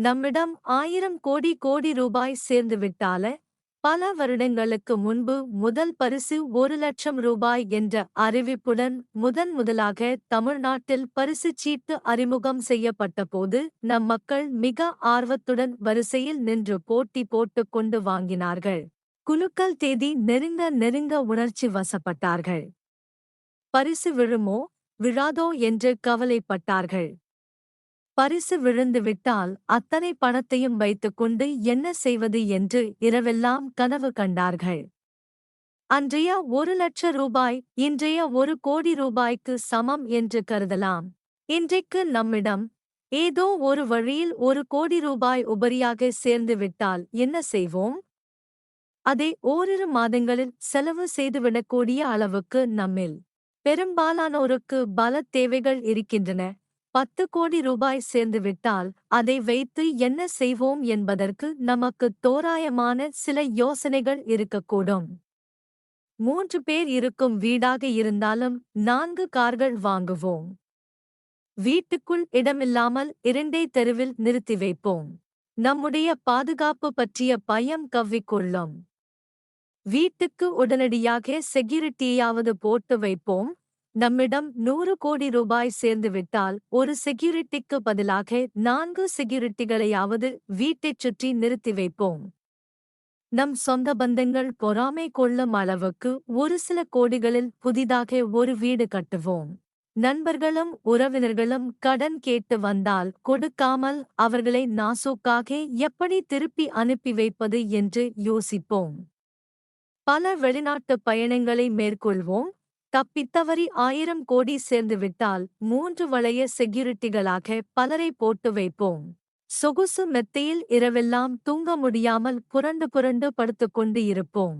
நம்மிடம் ஆயிரம் கோடி கோடி ரூபாய் சேர்ந்துவிட்டால பல வருடங்களுக்கு முன்பு முதல் பரிசு ஒரு லட்சம் ரூபாய் என்ற அறிவிப்புடன் முதன் முதலாக தமிழ்நாட்டில் பரிசுச் சீட்டு அறிமுகம் செய்யப்பட்டபோது நம் மக்கள் மிக ஆர்வத்துடன் வரிசையில் நின்று போட்டி போட்டுக் கொண்டு வாங்கினார்கள். குலுக்கல் தேதி நெருங்க நெருங்க உணர்ச்சி வசப்பட்டார்கள். பரிசு விழுமோ விழாதோ என்று கவலைப்பட்டார்கள். பரிசு விழுந்து விட்டால் அத்தனை பணத்தையும் வைத்துக்கொண்டு என்ன செய்வது என்று இரவெல்லாம் கனவு கண்டார்கள். அன்றைய ஒரு லட்ச ரூபாய் இன்றைய ஒரு கோடி ரூபாய்க்கு சமம் என்று கருதலாம். இன்றைக்கு நம்மிடம் ஏதோ ஒரு வழியில் ஒரு கோடி ரூபாய் உபரியாக சேர்ந்து விட்டால் என்ன செய்வோம்? அதை ஓரிரு மாதங்களில் செலவு செய்துவிடக்கூடிய அளவுக்கு நம்மில் பெரும்பாலானோருக்கு பல தேவைகள் இருக்கின்றன. பத்து கோடி ரூபாய் சேர்ந்துவிட்டால் அதை வைத்து என்ன செய்வோம் என்பதற்கு நமக்கு தோராயமான சில யோசனைகள் இருக்கக்கூடும். மூன்று பேர் இருக்கும் வீடாக இருந்தாலும் நான்கு கார்கள் வாங்குவோம். வீட்டுக்குள் இடமில்லாமல் இரண்டே தெருவில் நிறுத்தி வைப்போம். நம்முடைய பாதுகாப்பு பற்றிய பயம் கவ்விக்கொள்ளும். வீட்டுக்கு உடனடியாக செக்யூரிட்டியாவது போட்டு வைப்போம். நம்மிடம் நூறு கோடி ரூபாய் சேர்ந்துவிட்டால் ஒரு செக்யூரிட்டிக்கு பதிலாக நான்கு செக்யூரிட்டிகளையாவது வீட்டைச் சுற்றி நிறுத்தி வைப்போம். நம் சொந்த பந்தங்கள் பொறாமை கொள்ளும் அளவுக்கு ஒரு சில கோடிகளில் புதிதாக ஒரு வீடு கட்டுவோம். நண்பர்களும் உறவினர்களும் கடன் கேட்டு வந்தால் கொடுக்காமல் அவர்களை நாசூக்காக எப்படி திருப்பி அனுப்பி வைப்பது என்று யோசிப்போம். பல வெளிநாட்டு பயணங்களை மேற்கொள்வோம். தப்பித்தவறி ஆயிரம் கோடி சேர்ந்துவிட்டால் மூன்று வளைய செக்யூரிட்டிகளாக பலரை போட்டு வைப்போம். சொகுசு மெத்தையில் இரவெல்லாம் தூங்க முடியாமல் புரண்டு புரண்டு படுத்துக்கொண்டு இருப்போம்.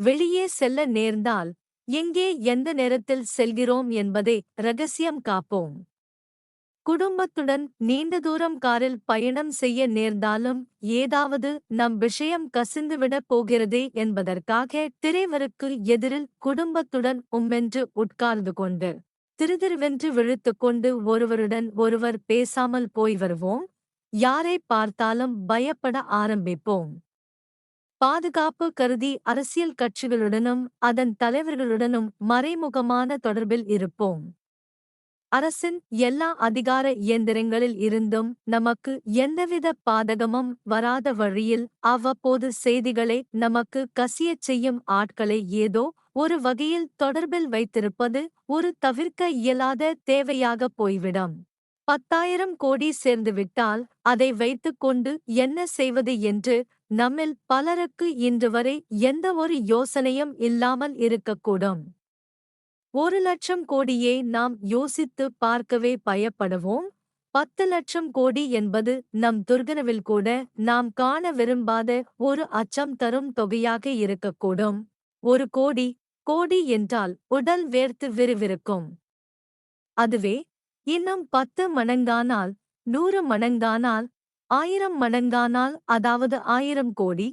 வெளியே செல்ல நேர்ந்தால் எங்கே எந்த நேரத்தில் செல்கிறோம் என்பதை ரகசியம் காப்போம். குடும்பத்துடன் நீண்ட தூரம் காரில் பயணம் செய்ய நேர்ந்தாலும் ஏதாவது நம் விஷயம் கசிந்துவிடப் போகிறதே என்பதற்காக திரைவருக்கு எதிரில் குடும்பத்துடன் உம்மென்று உட்கார்ந்து கொண்டு திருதிருவென்று விழுத்துக்கொண்டு ஒருவருடன் ஒருவர் பேசாமல் போய் வருவோம். யாரை பார்த்தாலும் பயப்பட ஆரம்பிப்போம். பாதுகாப்பு கருதி அரசியல் கட்சிகளுடனும் அதன் தலைவர்களுடனும் மறைமுகமான தொடர்பில் இருப்போம். அரசின் எல்லா அதிகார இயந்திரங்களில் இருந்தும் நமக்கு எந்தவித பாதகமும் வராத வழியில் அவ்வப்போது செய்திகளை நமக்கு கசியச் செய்யும் ஆட்களை ஏதோ ஒரு வகையில் தொடர்பில் வைத்திருப்பது ஒரு தவிர்க்க இயலாத தேவையாக போய்விடும். பத்தாயிரம் கோடி சேர்ந்துவிட்டால் அதை வைத்துக்கொண்டு என்ன செய்வது என்று நம்மில் பலருக்கு இன்று வரை எந்த ஒரு யோசனையும் இல்லாமல் இருக்கக்கூடும். ஒரு லட்சம் கோடியே நாம் யோசித்து பார்க்கவே பயப்படுவோம். பத்து லட்சம் கோடி என்பது நம் துர்கனவில் கூட நாம் காண விரும்பாத ஒரு அச்சம் தரும் தொகையாக இருக்கக்கூடும். ஒரு கோடி கோடி என்றால் உடல் வேர்த்து விறுவிறுக்கும். அதுவே இன்னும் பத்து மடங்கானால் நூறு மடங்கானால் ஆயிரம் மடங்கானால் அதாவது ஆயிரம் கோடி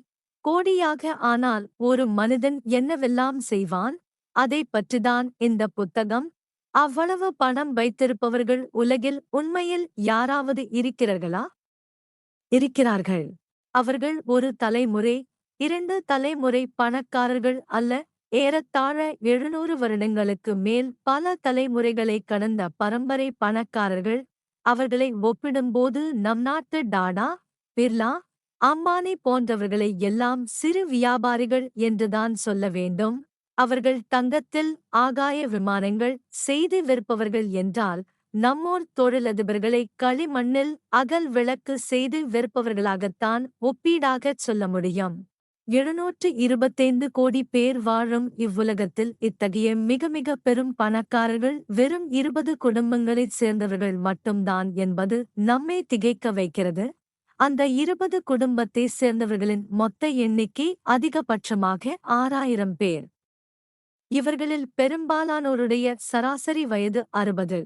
கோடியாக ஆனால் ஒரு மனிதன் என்னவெல்லாம் செய்வான்? அதை பற்றிதான் இந்த புத்தகம். அவ்வளவு பணம் வைத்திருப்பவர்கள் உலகில் உண்மையில் யாராவது இருக்கிறார்களா? இருக்கிறார்கள். அவர்கள் ஒரு தலைமுறை இரண்டு தலைமுறை பணக்காரர்கள் அல்ல ஏறத்தாழ எழுநூறு வருடங்களுக்கு மேல் பல தலைமுறைகளை கடந்த பரம்பரை பணக்காரர்கள். அவர்களை ஒப்பிடும்போது நம் நாட்டு டாடா பிர்லா அம்பானி போன்றவர்களை எல்லாம் சிறு வியாபாரிகள் என்றுதான் சொல்ல வேண்டும். அவர்கள் தங்கத்தில் ஆகாய விமானங்கள் செய்து விற்பவர்கள் என்றால் நம்மோர் தொழிலதிபர்களை களிமண்ணில் அகல் விளக்கு செய்து விற்பவர்களாகத்தான் ஒப்பீடாகச் சொல்ல முடியும். எழுநூற்று இருபத்தைந்து கோடி பேர் வாழும் இவ்வுலகத்தில் இத்தகைய மிக மிக பெரும் பணக்காரர்கள் வெறும் இருபது குடும்பங்களைச் சேர்ந்தவர்கள் மட்டும்தான் என்பது நம்மை திகைக்க வைக்கிறது. அந்த இருபது குடும்பத்தைச் சேர்ந்தவர்களின் மொத்த எண்ணிக்கை அதிகபட்சமாக ஆறாயிரம் பேர். இவர்களில் பெரும்பாலானோருடைய சராசரி வயது அறுபது.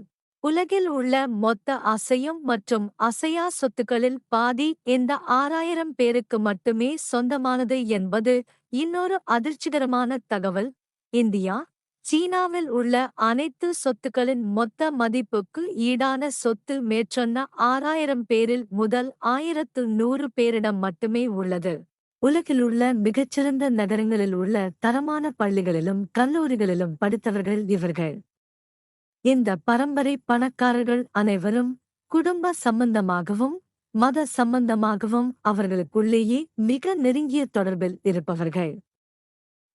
உலகில் உள்ள மொத்த அசையும் மற்றும் அசையா சொத்துக்களில் பாதி இந்த ஆறாயிரம் பேருக்கு மட்டுமே சொந்தமானது என்பது இன்னொரு அதிர்ச்சிகரமான தகவல். இந்தியா சீனாவில் உள்ள அனைத்து சொத்துக்களின் மொத்த மதிப்புக்கு ஈடான சொத்து மேற்சொன்ன ஆறாயிரம் பேரில் முதல் ஆயிரத்து நூறு பேரிடம் மட்டுமே உள்ளது. உலகிலுள்ள மிகச்சிறந்த நகரங்களில் உள்ள தரமான பள்ளிகளிலும் கல்லூரிகளிலும் படித்தவர்கள் இவர்கள். இந்த பரம்பரை பணக்காரர்கள் அனைவரும் குடும்ப சம்பந்தமாகவும் மத சம்பந்தமாகவும் அவர்களுக்குள்ளேயே மிக நெருங்கிய தொடர்பில் இருப்பவர்கள்.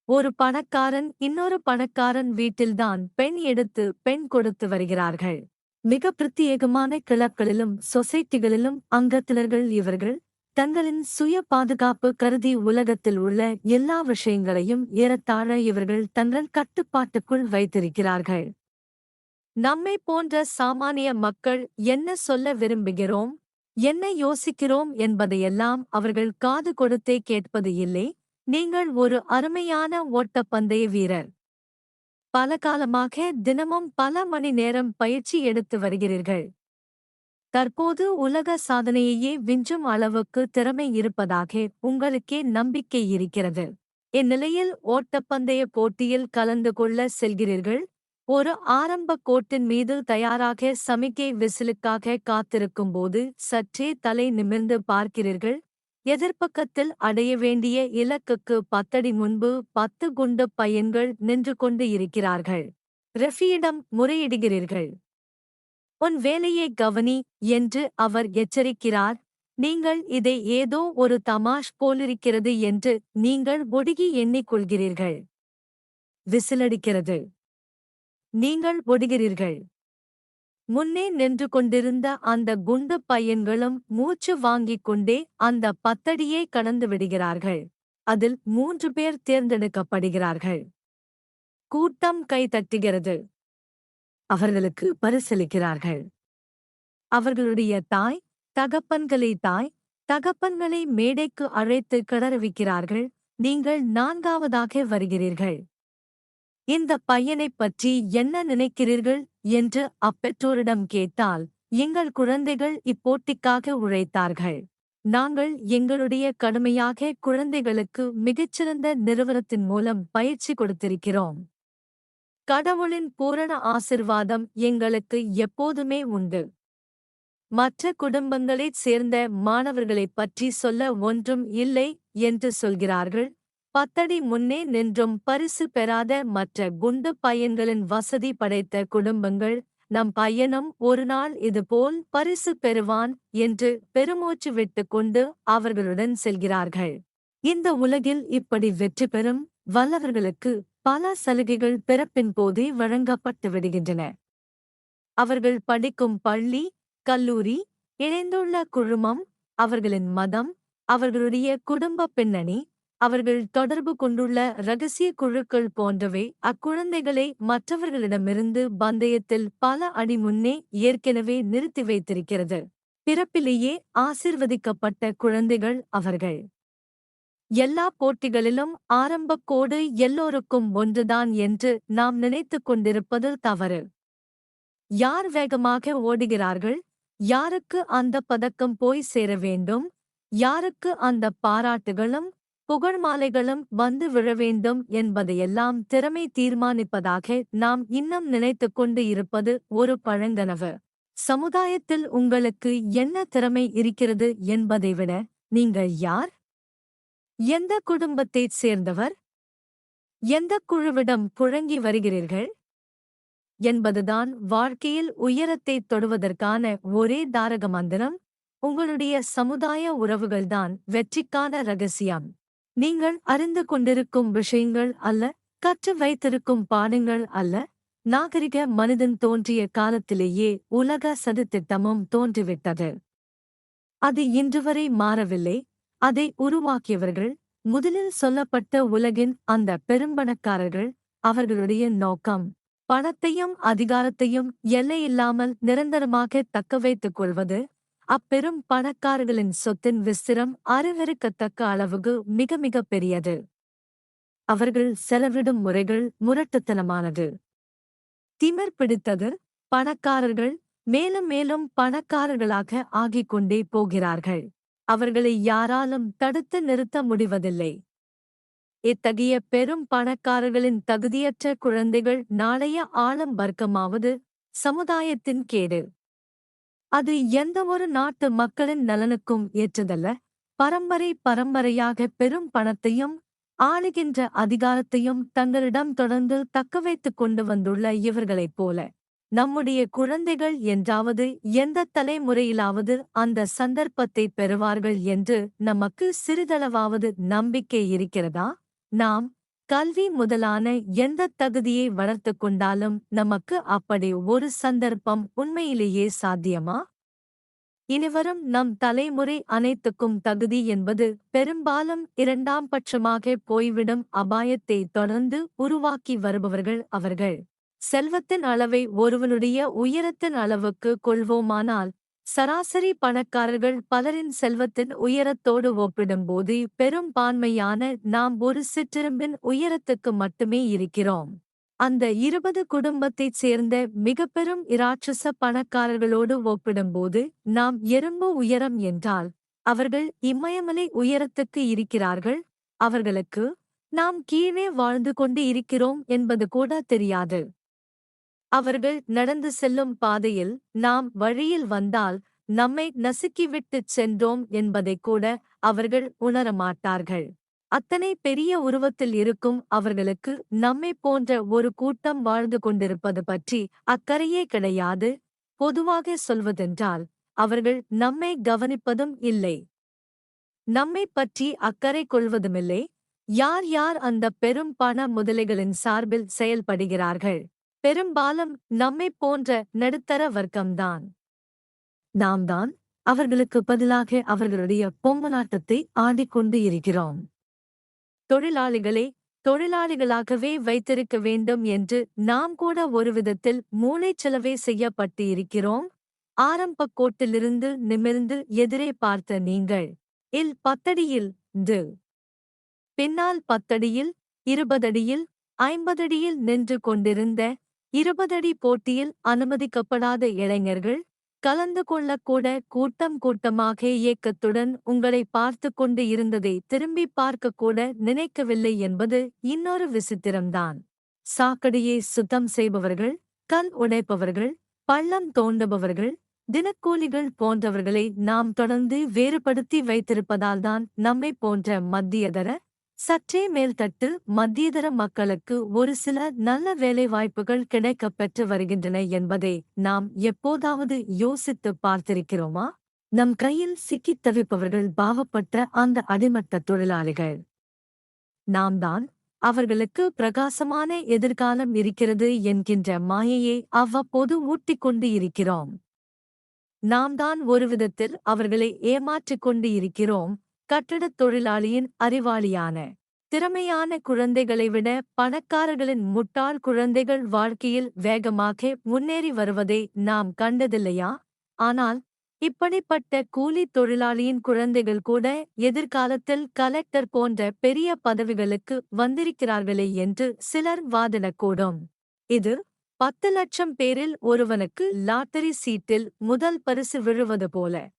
ஒரு பணக்காரன் இன்னொரு பணக்காரன் வீட்டில்தான் பெண் எடுத்து பெண் கொடுத்து வருகிறார்கள். மிக பிரத்யேகமான கிளப்களிலும் சொசைட்டிகளிலும் அங்கத்தினர்கள் இவர்கள் தங்களின் சுய பாதுகாப்பு கருதி உலகத்தில் உள்ள எல்லா விஷயங்களையும் ஏறத்தாழ இவர்கள் தங்கள் கட்டுப்பாட்டுக்குள் வைத்திருக்கிறார்கள். நம்மை போன்ற சாமானிய மக்கள் என்ன சொல்ல விரும்புகிறோம்? என்ன யோசிக்கிறோம் என்பதையெல்லாம் அவர்கள் காது கொடுத்தே கேட்பது இல்லை. நீங்கள் ஒரு அருமையான ஓட்டப்பந்தய வீரர். பல காலமாக தினமும் பல மணி நேரம் பயிற்சி எடுத்து வருகிறீர்கள். தற்போது உலக சாதனையையே விஞ்சும் அளவுக்கு திறமை இருப்பதாக உங்களுக்கே நம்பிக்கை இருக்கிறது. இந்நிலையில் ஓட்டப்பந்தய போட்டியில் கலந்து கொள்ள செல்கிறீர்கள். ஒரு ஆரம்ப கோட்டின் மீது தயாராக சமிக்கை விசிலுக்காக காத்திருக்கும்போது சற்றே தலை நிமிர்ந்து பார்க்கிறீர்கள். எதிர்ப்பக்கத்தில் அடைய வேண்டிய இலக்குக்கு பத்தடி முன்பு பத்து குண்டு பையன்கள் நின்று கொண்டு இருக்கிறார்கள். ரெஃபியிடம் முறையிடுகிறீர்கள். உன் வேலையை கவனி என்று அவர் எச்சரிக்கிறார். நீங்கள் இதை ஏதோ ஒரு தமாஷ் போலிருக்கிறது என்று நீங்கள் ஒடுகி எண்ணிக்கொள்கிறீர்கள். விசிலடிக்கிறது. நீங்கள் ஒடுகிறீர்கள். முன்னே நின்று கொண்டிருந்த அந்த குண்டு பையன்களும் மூச்சு வாங்கிக் கொண்டே அந்த பத்தடியை கடந்து விடுகிறார்கள். அதில் மூன்று பேர் தேர்ந்தெடுக்கப்படுகிறார்கள். கூட்டம் கை தட்டுகிறது அவர்களுக்கு பரிசளிக்கிறார்கள். அவர்களுடைய தாய் தகப்பன்களை தாய் தகப்பன்களை மேடைக்கு அழைத்து கிளறவிக்கிறார்கள் நீங்கள் நான்காவதாக வருகிறீர்கள். இந்த பையனைப் பற்றி என்ன நினைக்கிறீர்கள்? என்று அப்பெற்றோரிடம் கேட்டால் எங்கள் குழந்தைகள் இப்போட்டிக்காக உழைத்தார்கள். நாங்கள் எங்களுடைய கடுமையாக குழந்தைகளுக்கு மிகச்சிறந்த நிறுவனத்தின் மூலம் பயிற்சி கொடுத்திருக்கிறோம். கடவுளின் பூரண ஆசிர்வாதம் எங்களுக்கு எப்போதுமே உண்டு. மற்ற குடும்பங்களைச் சேர்ந்த மாணவர்களைப் பற்றி சொல்ல ஒன்றும் இல்லை என்று சொல்கிறார்கள். பத்தடி முன்னே நின்றும் பரிசு பெறாத மற்ற குண்டு பையன்களின் வசதி படைத்த குடும்பங்கள் நம் பையனும் ஒருநாள் இதுபோல் பரிசு பெறுவான் என்று பெருமூச்சு விட்டுக் கொண்டு அவர்களுடன் செல்கிறார்கள். இந்த உலகில் இப்படி வெற்றி பெறும் வல்லவர்களுக்கு பல சலுகைகள் பிறப்பின் போதே வழங்கப்பட்டு விடுகின்றன. அவர்கள் படிக்கும் பள்ளி கல்லூரி இணைந்துள்ள குழுமம் அவர்களின் மதம் அவர்களுடைய குடும்ப பின்னணி அவர்கள் தொடர்பு கொண்டுள்ள ரகசிய குழுக்கள் போன்றவை அக்குழந்தைகளை மற்றவர்களிடமிருந்து பந்தயத்தில் பல அடி முன்னே ஏற்கனவே நிறுத்தி வைத்திருக்கிறது. பிறப்பிலேயே ஆசிர்வதிக்கப்பட்ட குழந்தைகள் அவர்கள். எல்லா போட்டிகளிலும் ஆரம்பக் கோடு எல்லோருக்கும் ஒன்றுதான் என்று நாம் நினைத்துக் கொண்டிருப்பது தவறு. யார் வேகமாக ஓடுகிறார்கள்? யாருக்கு அந்த பதக்கம் போய் சேர வேண்டும்? யாருக்கு அந்த பாராட்டுகளும் புகழ்மாலைகளும் வந்து விழ வேண்டும் என்பதையெல்லாம் திறமை தீர்மானிப்பதாக நாம் இன்னும் நினைத்துக் கொண்டு இருப்பது ஒரு பழங்கனவு. சமுதாயத்தில் உங்களுக்கு என்ன திறமை இருக்கிறது என்பதை விட நீங்கள் யார்? எந்த குடும்பத்தைச் சேர்ந்தவர்? எந்த குழுவிடம் புழங்கி வருகிறீர்கள்? என்பதுதான் வாழ்க்கையில் உயரத்தைத் தொடுவதற்கான ஒரே தாரக மந்திரம். உங்களுடைய சமுதாய உறவுகள்தான் வெற்றிக்கான ரகசியம். நீங்கள் அறிந்து கொண்டிருக்கும் விஷயங்கள் அல்ல கற்று வைத்திருக்கும் பாடங்கள் அல்ல. நாகரிக மனிதன் தோன்றிய காலத்திலேயே உலக சதித்திட்டமும் தோன்றிவிட்டது. அது இன்றுவரை மாறவில்லை. அதை உருவாக்கியவர்கள் முதலில் சொல்லப்பட்ட உலகின் அந்த பெரும்பணக்காரர்கள் அவர்களுடைய நோக்கம் பணத்தையும் அதிகாரத்தையும் எல்லையில்லாமல் நிரந்தரமாக தக்க வைத்துக் கொள்வது அப்பெரும் பணக்காரர்களின் சொத்தின் விஸ்திரம் அறிவிருக்கத்தக்க அளவுக்கு மிக மிக பெரியது. அவர்கள் செலவிடும் முறைகள் முரட்டுத்தனமானது. திமிர் பிடித்தது பணக்காரர்கள் மேலும் மேலும் பணக்காரர்களாக ஆகிக் கொண்டே போகிறார்கள். அவர்களை யாராலும் தடுத்து நிறுத்த முடிவதில்லை. இத்தகைய பெரும் பணக்காரர்களின் தகுதியற்ற குழந்தைகள் நாளைய ஆழம் வர்க்கமாவது சமுதாயத்தின் கேடு. அது எந்தவொரு நாட்டு மக்களின் நலனுக்கும் ஏற்றதல்ல. பரம்பரை பரம்பரையாக பெரும் பணத்தையும் ஆளுகின்ற அதிகாரத்தையும் தங்களிடம் தொடர்ந்து தக்கவைத்துக் கொண்டு வந்துள்ள இவர்களைப் போல. நம்முடைய குழந்தைகள் என்றாவது எந்த தலைமுறையிலாவது அந்த சந்தர்ப்பத்தை பெறுவார்கள் என்று நமக்கு சிறிதளவாவது நம்பிக்கை இருக்கிறதா? நாம் கல்வி முதலான எந்த தகுதியை வளர்த்துக் கொண்டாலும் நமக்கு அப்படி ஒரு சந்தர்ப்பம் உண்மையிலேயே சாத்தியமா? இனிவரும் நம் தலைமுறை அனைத்துக்கும் தகுதி என்பது பெரும்பாலும் இரண்டாம் பட்சமாக போய்விடும் அபாயத்தை தொடர்ந்து உருவாக்கி வருபவர்கள் அவர்கள். செல்வத்தின் அளவை ஒருவனுடைய உயரத்தின் அளவுக்கு கொள்வோமானால் சராசரி பணக்காரர்கள் பலரின் செல்வத்தின் உயரத்தோடு ஒப்பிடும்போது பெரும்பான்மையான நாம் ஒரு சிற்றிரும்பின் உயரத்துக்கு மட்டுமே இருக்கிறோம். அந்த இருபது குடும்பத்தைச் சேர்ந்த மிக பெரும் இராட்சச பணக்காரர்களோடு ஒப்பிடும்போது நாம் எறும்பு உயரம் என்றால் அவர்கள் இமயமலை உயரத்துக்கு இருக்கிறார்கள் அவர்களுக்கு நாம் கீழே வாழ்ந்து கொண்டு இருக்கிறோம் என்பது கூட தெரியாது. அவர்கள் நடந்து செல்லும் பாதையில் நாம் வழியில் வந்தால் நம்மை நசுக்கிவிட்டுச் சென்றோம் என்பதை கூட அவர்கள் உணரமாட்டார்கள் அத்தனை பெரிய உருவத்தில் இருக்கும் அவர்களுக்கு நம்மை போன்ற ஒரு கூட்டம் வாழ்ந்து கொண்டிருப்பது பற்றி அக்கறையே கிடையாது. பொதுவாக சொல்வதென்றால் அவர்கள் நம்மை கவனிப்பதும் இல்லை. நம்மை பற்றி அக்கறை கொள்வதுமில்லை. யார் யார் அந்த பெரும் பண முதலைகளின் சார்பில் செயல்படுகிறார்கள்? பெரும்பாலும் நம்மை போன்ற நடுத்தர வர்க்கம்தான். நாம் தான் அவர்களுக்கு பதிலாக அவர்களுடைய பொம்மலாட்டத்தை ஆடிக்கொண்டு இருக்கிறோம். தொழிலாளிகளை தொழிலாளிகளாகவே வைத்திருக்க வேண்டும் என்று நாம் கூட ஒரு விதத்தில் மூளைச்சலவை செய்யப்பட்டு இருக்கிறோம். ஆரம்பக் கோட்டிலிருந்து நிமிர்ந்து எதிரே பார்த்த நீங்கள் இல் பத்தடியில் து. பின்னால் பத்தடியில் இருபதடியில் ஐம்பதடியில் நின்று கொண்டிருந்த இருபதடி போட்டியில் அனுமதிக்கப்படாத இளைஞர்கள் கலந்து கொள்ளக்கூட கூட்டம் கூட்டமாக இயக்கத்துடன் உங்களை பார்த்து கொண்டு இருந்ததை திரும்பி பார்க்கக்கூட நினைக்கவில்லை என்பது இன்னொரு விசித்திரம்தான். சாக்கடையை சுத்தம் செய்பவர்கள் கல் உடைப்பவர்கள் பள்ளம் தோண்டுபவர்கள் தினக்கூலிகள் போன்றவர்களை நாம் தொடர்ந்து வேறுபடுத்தி வைத்திருப்பதால்தான் நம்மை போன்ற மத்தியதர சற்றே மேல்தட்டு மத்தியதர மக்களுக்கு ஒரு சில நல்ல வேலைவாய்ப்புகள் கிடைக்கப் பெற்று வருகின்றன என்பதை நாம் எப்போதாவது யோசித்து பார்த்திருக்கிறோமா? நம் கையில் சிக்கித் தவிப்பவர்கள் பாவப்பட்ட அந்த அடிமட்ட தொழிலாளிகள். நாம் தான் அவர்களுக்கு பிரகாசமான எதிர்காலம் இருக்கிறது என்கின்ற மாயையை அவ்வப்போது ஊட்டிக் கொண்டு இருக்கிறோம். நாம் தான் ஒரு விதத்தில் அவர்களை ஏமாற்றிக் கொண்டு இருக்கிறோம் கட்டடத் தொழிலாளியின் அறிவாளியான. திறமையான குழந்தைகளை விட பணக்காரர்களின் முட்டாள் குழந்தைகள் வாழ்க்கையில் வேகமாக முன்னேறி வருவதை நாம் கண்டதில்லையா? ஆனால் இப்படிப்பட்ட கூலித் தொழிலாளியின் குழந்தைகள் கூட எதிர்காலத்தில் கலெக்டர் போன்ற பெரிய பதவிகளுக்கு வந்திருக்கிறார்களே என்று சிலர் வாதிடக்கூடும். இது பத்து லட்சம் பேரில் ஒருவனுக்கு லாட்டரி சீட்டில் முதல் பரிசு விழுவது போல.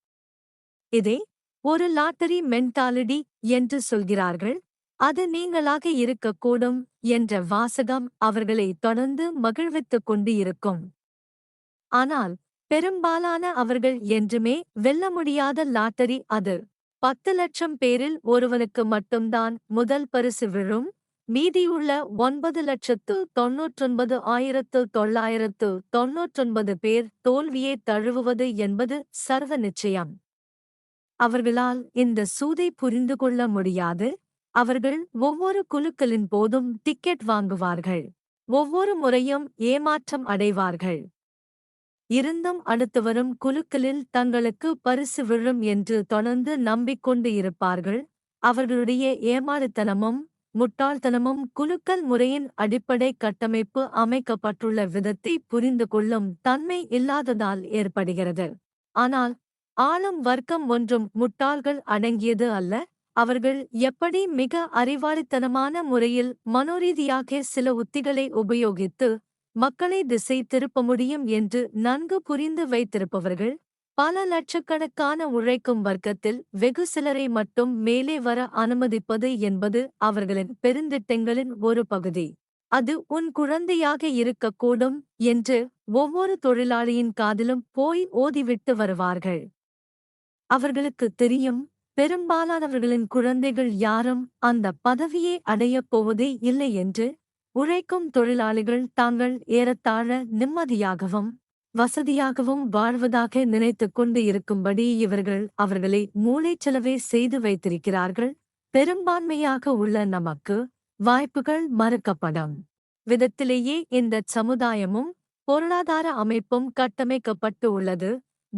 இதே ஒரு லாட்டரி மென்டாலிடி என்று சொல்கிறார்கள். அது நீங்களாக இருக்கக்கூடும் என்ற வாசகம் அவர்களை தொடர்ந்து மகிழ்வித்துக் கொண்டு இருக்கும். ஆனால் பெரும்பாலான அவர்கள் என்றுமே வெல்ல முடியாத லாட்டரி அது. பத்து லட்சம் பேரில் ஒருவனுக்கு மட்டும்தான் முதல் பரிசு விழும். மீதியுள்ள ஒன்பது லட்சத்து தொன்னூற்றொன்பது ஆயிரத்து தொள்ளாயிரத்து தொன்னூற்றொன்பது பேர் தோல்வியை தழுவுவது என்பது சர்வ நிச்சயம். அவர்களால் இந்த சூதை புரிந்து கொள்ள முடியாது. அவர்கள் ஒவ்வொரு குலுக்களின் போதும் டிக்கெட் வாங்குவார்கள். ஒவ்வொரு முறையும் ஏமாற்றம் அடைவார்கள். இருந்தும் அடுத்து வரும் குலுக்களில் தங்களுக்கு பரிசு விழும் என்று தொடர்ந்து நம்பிக்கொண்டு இருப்பார்கள். அவர்களுடைய ஏமாறுத்தனமும் முட்டாள்தனமும் குலுக்கல் முறையின் அடிப்படை கட்டமைப்பு அமைக்கப்பட்டுள்ள விதத்தை புரிந்து கொள்ளும் தன்மை இல்லாததால் ஏற்படுகிறது. ஆனால் ஆளும் வர்க்கம் ஒன்றும் முட்டாள்கள் அடங்கியது அல்ல. அவர்கள் எப்படி மிக அறிவாளித்தனமான முறையில் மனோரீதியாக சில உத்திகளை உபயோகித்து மக்களை திசை திருப்ப முடியும் என்று நன்கு புரிந்து வைத்திருப்பவர்கள் பல லட்சக்கணக்கான உழைக்கும் வர்க்கத்தில் வெகு சிலரை மட்டும் மேலே வர அனுமதிப்பது என்பது அவர்களின் பெருந்திட்டங்களின் ஒரு பகுதி. அது உன் குழந்தையாக இருக்கக்கூடும் என்று ஒவ்வொரு தொழிலாளியின் காதிலும் போய் ஓதிவிட்டு வருவார்கள். அவர்களுக்கு தெரியும் பெரும்பாலானவர்களின் குழந்தைகள் யாரும் அந்த பதவியை அடையப் போவதே இல்லை என்று உழைக்கும் தொழிலாளிகள் தாங்கள் ஏறத்தாழ நிம்மதியாகவும் வசதியாகவும் வாழ்வதாக நினைத்துக் கொண்டு இருக்கும்படி இவர்கள் அவர்களை மூளைச்செலவே செய்து வைத்திருக்கிறார்கள். பெரும்பான்மையாக உள்ள நமக்கு வாய்ப்புகள் மறுக்கப்படும். விதத்திலேயே இந்த சமுதாயமும் பொருளாதார அமைப்பும் கட்டமைக்கப்பட்டு உள்ளது.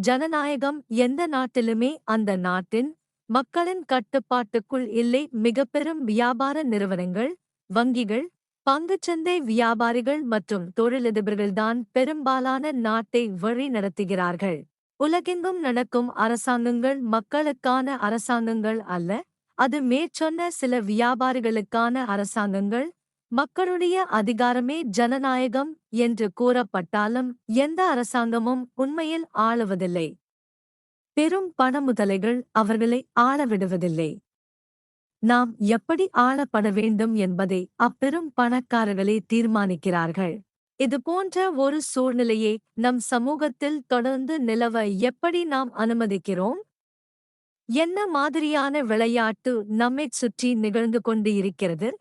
ஜனநாயகம் எந்த நாட்டிலுமே அந்த நாட்டின் மக்களின் கட்டுப்பாட்டுக்குள் இல்லை. மிகப்பெரும் வியாபார நிறுவனங்கள் வங்கிகள் பங்குச்சந்தை வியாபாரிகள் மற்றும் தொழிலதிபர்கள்தான் பெரும்பாலான நாட்டை வழி நடத்துகிறார்கள். உலகெங்கும் நடக்கும் அரசாங்கங்கள் மக்களுக்கான அரசாங்கங்கள் அல்ல அது மேற்சொன்ன சில வியாபாரிகளுக்கான அரசாங்கங்கள். மக்களுடைய அதிகாரமே ஜனநாயகம் என்று கூறப்பட்டாலும் எந்த அரசாங்கமும் உண்மையில் ஆளுவதில்லை. பெரும் பணமுதலைகள் அவர்களை ஆளவிடுவதில்லை. நாம் எப்படி ஆளப்பட வேண்டும் என்பதை அப்பெரும் பணக்காரர்களே தீர்மானிக்கிறார்கள். இது போன்ற ஒரு சூழ்நிலையை நம் சமூகத்தில் தொடர்ந்து நிலவ எப்படி நாம் அனுமதிக்கிறோம்? என்ன மாதிரியான விளையாட்டு நம்மைச் சுற்றி நிகழ்ந்து கொண்டு இருக்கிறது